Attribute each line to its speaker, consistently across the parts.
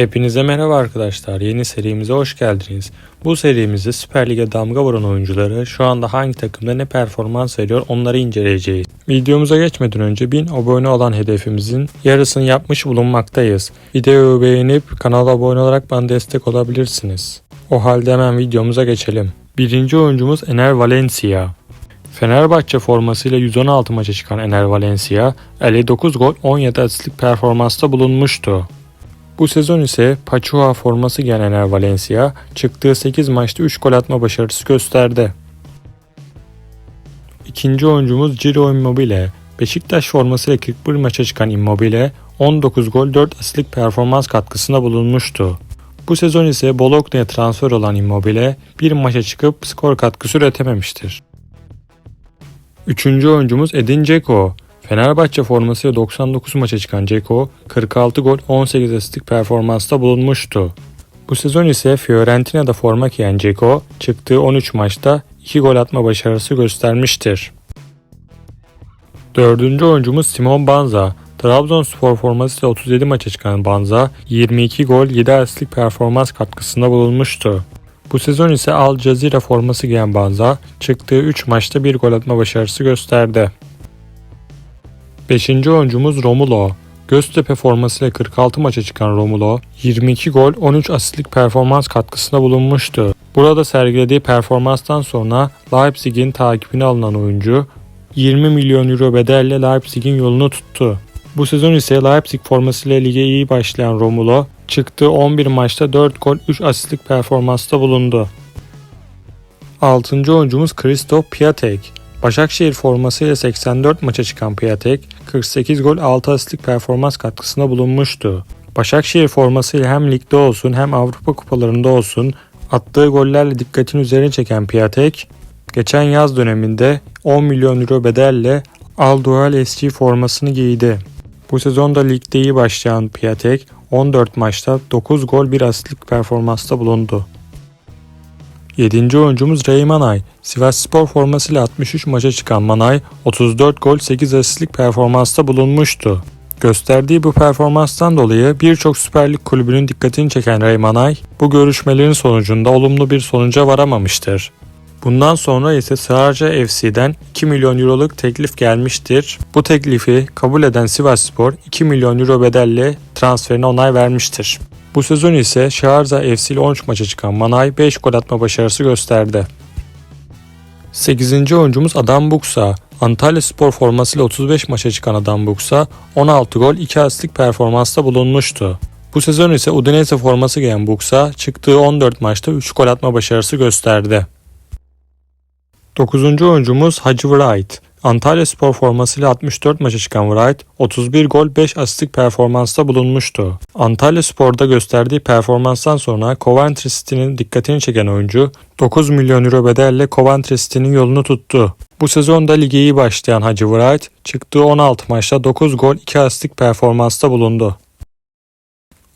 Speaker 1: Hepinize merhaba arkadaşlar. Yeni serimize hoş geldiniz. Bu serimizde Süper Lig'e damga vuran oyuncuları şu anda hangi takımda ne performans veriyor onları inceleyeceğiz. Videomuza geçmeden önce 1000 abone olan hedefimizin yarısını yapmış bulunmaktayız. Videoyu beğenip kanala abone olarak bana destek olabilirsiniz. O halde hemen videomuza geçelim. Birinci oyuncumuz Ener Valencia. Fenerbahçe formasıyla 116 maça çıkan Ener Valencia 59 gol 17 asistlik performansta bulunmuştu. Bu sezon ise Pachuca forması giyen Ener Valencia çıktığı 8 maçta 3 gol atma başarısı gösterdi. İkinci oyuncumuz Ciro Immobile. Beşiktaş formasıyla 41 maça çıkan Immobile 19 gol 4 asistlik performans katkısında bulunmuştu. Bu sezon ise Bologna'ya transfer olan Immobile bir maça çıkıp skor katkısı üretememiştir. Üçüncü oyuncumuz Edin Dzeko. Fenerbahçe formasıyla 99 maça çıkan Dzeko 46 gol 18 asistlik performansta bulunmuştu. Bu sezon ise Fiorentina'da forma giyen Dzeko çıktığı 13 maçta 2 gol atma başarısı göstermiştir. Dördüncü oyuncumuz Simon Banza. Trabzonspor formasıyla 37 maça çıkan Banza 22 gol 7 asistlik performans katkısında bulunmuştu. Bu sezon ise Al Jazeera forması giyen Banza çıktığı 3 maçta 1 gol atma başarısı gösterdi. 5. oyuncumuz Romulo. Göztepe formasıyla 46 maça çıkan Romulo 22 gol 13 asistlik performans katkısında bulunmuştu. Burada sergilediği performanstan sonra Leipzig'in takibine alınan oyuncu 20 milyon euro bedelle Leipzig'in yolunu tuttu. Bu sezon ise Leipzig formasıyla lige iyi başlayan Romulo çıktığı 11 maçta 4 gol 3 asistlik performansta bulundu. 6. oyuncumuz Christoph Piatek. Başakşehir formasıyla 84 maça çıkan Piatek 48 gol 6 asistlik performans katkısında bulunmuştu. Başakşehir formasıyla hem ligde olsun hem Avrupa kupalarında olsun attığı gollerle dikkatin üzerine çeken Piatek geçen yaz döneminde 10 milyon euro bedelle Al Dual SG formasını giydi. Bu sezonda ligde iyi başlayan Piatek 14 maçta 9 gol 1 asistlik performansta bulundu. 7. oyuncumuz Ray Manay. Sivas Spor formasıyla 63 maça çıkan Manay 34 gol 8 asistlik performansta bulunmuştu. Gösterdiği bu performanstan dolayı birçok Süper Lig kulübünün dikkatini çeken Ray Manay bu görüşmelerin sonucunda olumlu bir sonuca varamamıştır. Bundan sonra ise Sığarca FC'den 2 milyon euroluk teklif gelmiştir. Bu teklifi kabul eden Sivasspor 2 milyon euro bedelle transferine onay vermiştir. Bu sezon ise Şarja FC ile 13 maça çıkan Manay 5 gol atma başarısı gösterdi. 8. oyuncumuz Adam Buksa. Antalya Spor formasıyla 35 maça çıkan Adam Buksa 16 gol 2 asistlik performansta bulunmuştu. Bu sezon ise Udinese forması giyen Buksa çıktığı 14 maçta 3 gol atma başarısı gösterdi. 9. oyuncumuz Hacı Wright. Antalya Spor formasıyla 64 maça çıkan Wright 31 gol 5 asistlik performansta bulunmuştu. Antalya Spor'da gösterdiği performanstan sonra Coventry City'nin dikkatini çeken oyuncu 9 milyon euro bedelle Coventry City'nin yolunu tuttu. Bu sezonda lige iyi başlayan Hacı Wright çıktığı 16 maçta 9 gol 2 asistlik performansta bulundu.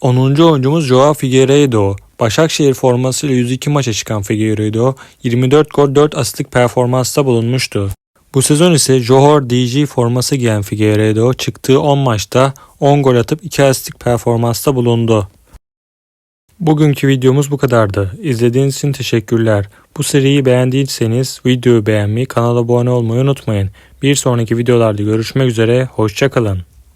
Speaker 1: 10. oyuncumuz Joao Figueiredo. Başakşehir formasıyla 102 maça çıkan Figueiredo 24 gol 4 asistlik performansta bulunmuştu. Bu sezon ise Johor DG forması giyen Figueiredo çıktığı 10 maçta 10 gol atıp 2 asistlik performansta bulundu. Bugünkü videomuz bu kadardı. İzlediğiniz için teşekkürler. Bu seriyi beğendiyseniz videoyu beğenmeyi, kanala abone olmayı unutmayın. Bir sonraki videolarda görüşmek üzere, hoşçakalın.